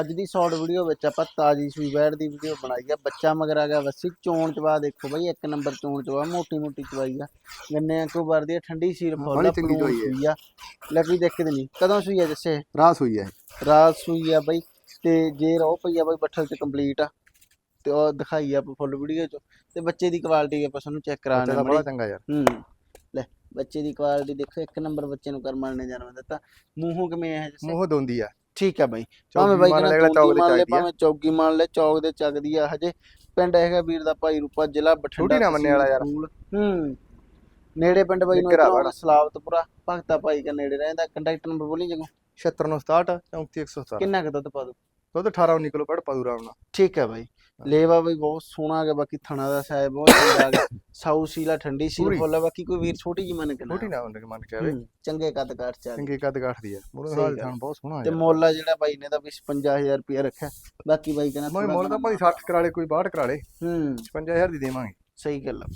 ਅੱਜ ਦੀ short video ਵਿੱਚ ਆਪਾਂ ਤਾਜੀ ਸੂਈ ਬੈੜ ਦੀ ਵੀਡੀਓ ਬਣਾਈ ਆ। ਬੱਚਾ ਮਗਰ ਆ ਗਿਆ ਵਸੀ ਚੋਣ ਚਵਾ ਦੇਖੋ ਬਈ ਇੱਕ ਨੰਬਰ ਚੋਣ ਚਵਾ ਮੋਟੀ ਮੋਟੀ ਚਵਾਈ ਆ। ਗੰਨੇ ਕੋ ਵਰਦੀ ਆ ਠੰਡੀ ਸੀਰ ਫੁੱਲ ਆ ਚੰਗੀ। ਸੂਈ ਆ। ਲੈ ਕੋਈ ਦਿੱਕਤ ਨਹੀਂ ਕਦੋਂ ਸੂਈ ਆ ਜੱਸੇ? ਰਾਸ ਹੋਈ ਹੈ ਰਾਤ ਸੂਈ ਆ ਬਈ ਤੇ ਜੇ ਰੋ ਪਈ ਆ ਬਈ ਬੱਠਲ ਚ ਕੰਪਲੀਟ ਆ। ਤੇ ਉਹ ਦਿਖਾਈ ਆ ਫੁੱਲ ਵੀਡੀਓ ਚ। ਤੇ ਬੱਚੇ ਦੀ ਕੁਆਲਿਟੀ ਆਪਾਂ ਤੁਹਾਨੂੰ ਚੈੱਕ ਕਰਾਣਾ ਤਾਂ ਬੜਾ ਚੰਗਾ ਯਾਰ। ਹੂੰ ਲੈ ਬੱਚੇ ਦੀ ਕੁਆਲਿਟੀ ਦੇਖੋ ਇੱਕ ਨੰਬਰ ਬੱਚੇ ਨੂੰ ਕਰਮਾਨ ਨੇ ਜਨਮ ਦਿੱਤਾ। ਮੂੰਹੋਂ ਕਿਵੇਂ ਹੈ ਜੱਸੇ? ਮੂੰਹ ਦੋਂਦੀ ਆ। ਠੀਕ ਆ ਬਾਈ। ਭਾਵੇਂ ਬਾਈ ਮੰਨ ਲੈ, ਕਹਿੰਦਾ ਚੌਕ ਮੰਨ ਲੈ। ਭਾਵੇਂ ਚੌਕੀ ਮੰਨ ਲੈ ਚੌਕ ਦੇ ਚੱਕਦੀ ਆ ਹਜੇ। ਪਿੰਡ ਹੈਗਾ ਵੀਰ ਦਾ ਭਾਈ ਰੂਪਾ ਜ਼ਿਲ੍ਹਾ ਬਠਿੰਡਾ ਨਾ ਮੰਨੇ ਵਾਲਾ ਯਾਰ। ਹੂੰ। ਨੇੜੇ ਪਿੰਡ ਬਾਈ ਨੂੰ। ਸਲਾਵਤਪੁਰਾ ਭਗਤਾ ਭਾਈ ਦਾ ਨੇੜੇ ਰਹਿੰਦਾ ਕੰਟੈਕਟ ਨੰਬਰ ਬੋਲੀ ਜਗੋ 7967 34117 ਕਿੰਨਾ ਕੁ ਦੁੱਧ ਪਾ ਦੋ ਦੁੱਧ 18 19 ਕਿਲੋ ਪੜ ਪਾਦੂ ਰਾਮ ਨਾਲ ਠੀਕ ਹੈ ਬਾਈ। ਲੇਵਾ ਬਈ ਬਹੁਤ ਸੋਹਣਾ ਹੈਗਾ ਬਾਕੀ ਥਣਾ ਦਾ ਸਾਇਬ ਬਹੁਤ ਚੰਗਾ ਹੈਗਾ। ਸਾਊ ਸੀਲਾ ਠੰਡੀ ਸੀਲ। ਫੁੱਲ ਹੈ ਬਾਕੀ ਕੋਈ ਵੀਰ ਛੋਟੀ ਜੀ ਮੰਨ ਕੇ ਨਾ। ਛੋਟੀ ਨਾ ਹੁੰਦੇ ਮੰਨ ਕੇ ਆਵੇ। ਹੂੰ, ਚੰਗੇ ਕੱਦ ਕਾਠ ਚ। ਚੰਗੀ ਕੱਦ ਕਾਠ ਦੀ ਸਹੀ ਨਾਲ ਗੱਲ। ਥਾਨ ਬਹੁਤ ਸੋਹਣਾ ਤੇ ਹੈ ਮੁੱਲ ਆ ਜਿਹੜਾ ਬਾਈ ਨੇ ਤਾਂ ਵੀ 55000 ਰੁਪਏ ਰੱਖਿਆ। ਬਾਕੀ ਬਾਈ ਕਹਿੰਦਾ ਮੈਂ ਮੁੱਲ ਤਾਂ ਭਾਈ 60 ਕਰਾ ਲੇ ਕੋਈ 62 ਕਰਾ ਲੇ। ਹੂੰ। 55000 ਦੀ ਦੇਵਾਂਗੇ। ਸਹੀ ਗੱਲ ਆ।